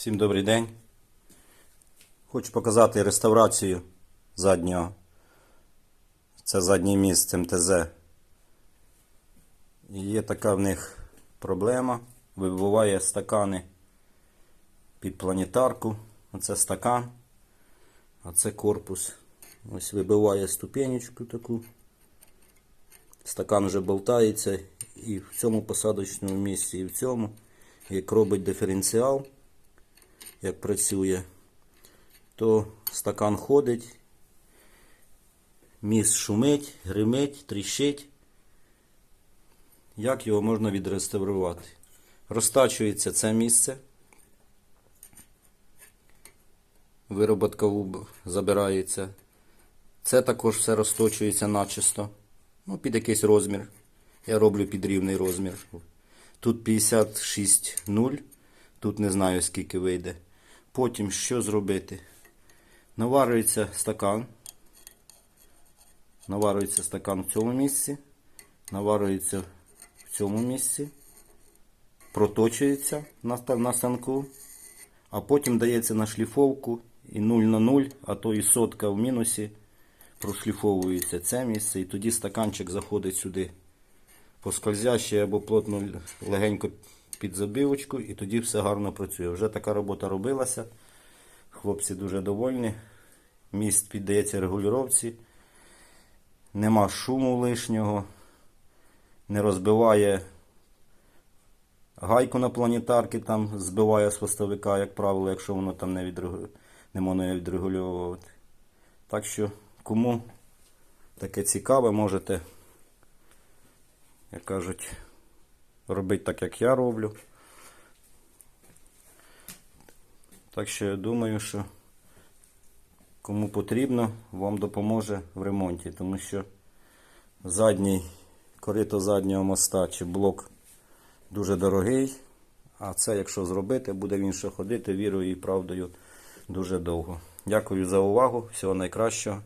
Всім добрий день. Хочу показати реставрацію заднього. Це задній міст МТЗ. Є така в них проблема. Вибиває стакани під планетарку. Оце стакан, а це корпус. Ось вибиває ступенечку таку. Стакан вже болтається і в цьому посадочному місці, і в цьому. Як робить диференціал, як працює, то стакан ходить, міст шумить, гримить, тріщить. Як його можна відреставрувати? Розтачується це місце. Вироботка вуб забирається. Це також все розточується начисто. Ну, під якийсь розмір. Я роблю під рівний розмір. Тут 56,0. Тут не знаю скільки вийде. Потім що зробити? Наварюється стакан. Наварюється стакан в цьому місці. Наварюється в цьому місці. Проточується на, станку. А потім дається на шліфовку і 0 на 0, а то і сотка в мінусі. Прошліфовується це місце, і тоді стаканчик заходить сюди поскользяще або плотно легенько під забивочку, і тоді все гарно працює. Вже така робота робилася. Хлопці дуже довольні. Міст піддається регулювання. Нема шуму лишнього. Не розбиває гайку на планетарки, там збиває з хвостовика, як правило, якщо воно там не, відрегу... не можна відрегулювати. Так що, кому таке цікаве, можете, як кажуть, робити так, як я роблю. Так що я думаю, що кому потрібно, вам допоможе в ремонті, тому що задній корито заднього моста чи блок дуже дорогий. А це, якщо зробити, буде він ще ходити вірою і правдою дуже довго. Дякую за увагу. Всього найкращого.